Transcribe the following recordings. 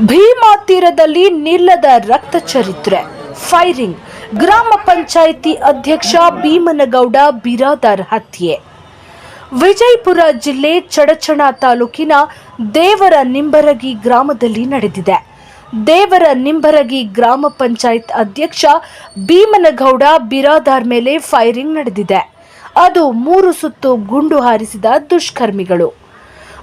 ಭೀಮಾ ತೀರದಲ್ಲಿ ನಿಲ್ಲದ ರಕ್ತ ಚರಿತ್ರೆ ಫೈರಿಂಗ್ ಗ್ರಾಮ ಪಂಚಾಯಿತಿ ಅಧ್ಯಕ್ಷ ಭೀಮನಗೌಡ ಬಿರಾದಾರ್ ಹತ್ಯೆ. ವಿಜಯಪುರ ಜಿಲ್ಲೆ ಚಡಚಣ ತಾಲೂಕಿನ ದೇವರ ನಿಂಬರಗಿ ಗ್ರಾಮದಲ್ಲಿ ನಡೆದಿದೆ. ದೇವರ ನಿಂಬರಗಿ ಗ್ರಾಮ ಪಂಚಾಯತ್ ಅಧ್ಯಕ್ಷ ಭೀಮನಗೌಡ ಬಿರಾದಾರ್ ಮೇಲೆ ಫೈರಿಂಗ್ ನಡೆದಿದೆ. ಅದು ಮೂರು ಸುತ್ತು ಗುಂಡು ಹಾರಿಸಿದ ದುಷ್ಕರ್ಮಿಗಳು.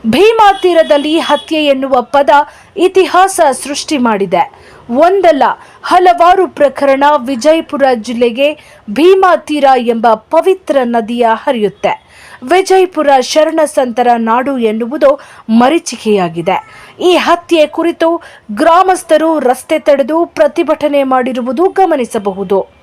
ಭೀಮಾ ತೀರದಲ್ಲಿ ಹತ್ಯೆ ಎನ್ನುವ ಪದ ಇತಿಹಾಸ ಸೃಷ್ಟಿ ಮಾಡಿದೆ. ಒಂದಲ್ಲ, ಹಲವಾರು ಪ್ರಕರಣ ವಿಜಯಪುರ ಜಿಲ್ಲೆಗೆ ಭೀಮಾ ತೀರ ಎಂಬ ಪವಿತ್ರ ನದಿಯ ಹರಿಯುತ್ತೆ. ವಿಜಯಪುರ ಶರಣ ಸಂತರ ನಾಡು ಎನ್ನುವುದು ಮರೀಚಿಕೆಯಾಗಿದೆ. ಈ ಹತ್ಯೆ ಕುರಿತು ಗ್ರಾಮಸ್ಥರು ರಸ್ತೆ ತಡೆದು ಪ್ರತಿಭಟನೆ ಮಾಡಿರುವುದು ಗಮನಿಸಬಹುದು.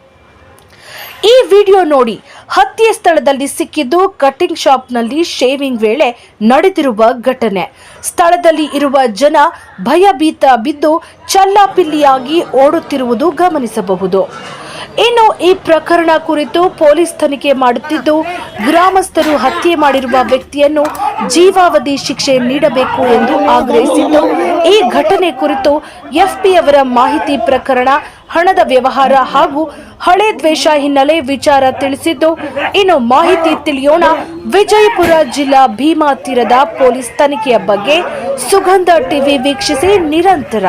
ಈ ವಿಡಿಯೋ ನೋಡಿ ಹತ್ಯೆ ಸ್ಥಳದಲ್ಲಿ ಸಿಕ್ಕಿದ್ದು ಕಟಿಂಗ್ ಶಾಪ್ನಲ್ಲಿ ಶೇವಿಂಗ್ ವೇಳೆ ನಡೆದಿರುವ ಘಟನೆ. ಸ್ಥಳದಲ್ಲಿ ಇರುವ ಜನ ಭಯಭೀತ ಬಿದ್ದು ಚಲ್ಲಾಪಿಲ್ಲಿಯಾಗಿ ಓಡುತ್ತಿರುವುದು ಗಮನಿಸಬಹುದು. ಇನ್ನು ಈ ಪ್ರಕರಣ ಕುರಿತು ಪೊಲೀಸ್ ತನಿಖೆ ಮಾಡುತ್ತಿದ್ದು, ಗ್ರಾಮಸ್ಥರು ಹತ್ಯೆ ಮಾಡಿರುವ ವ್ಯಕ್ತಿಯನ್ನು ಜೀವಾವಧಿ ಶಿಕ್ಷೆ ನೀಡಬೇಕು ಎಂದು ಆಗ್ರಹಿಸಿದ್ದು, ಈ ಘಟನೆ ಕುರಿತು ಎಫ್ಪಿ ಅವರ ಮಾಹಿತಿ ಪ್ರಕರಣ ಹಣದ ವ್ಯವಹಾರ ಹಾಗೂ ಹಳೆ ದ್ವೇಷ ಹಿನ್ನೆಲೆ ವಿಚಾರ ತಿಳಿಸಿದ್ದು, ಇನ್ನು ಮಾಹಿತಿ ತಿಳಿಯೋಣ ವಿಜಯಪುರ ಜಿಲ್ಲಾ ಭೀಮಾ ತೀರದ ಪೊಲೀಸ್ ತನಿಖೆಯ ಬಗ್ಗೆ ಸುಗಂಧ ಟಿವಿ ವೀಕ್ಷಿಸಿ ನಿರಂತರ.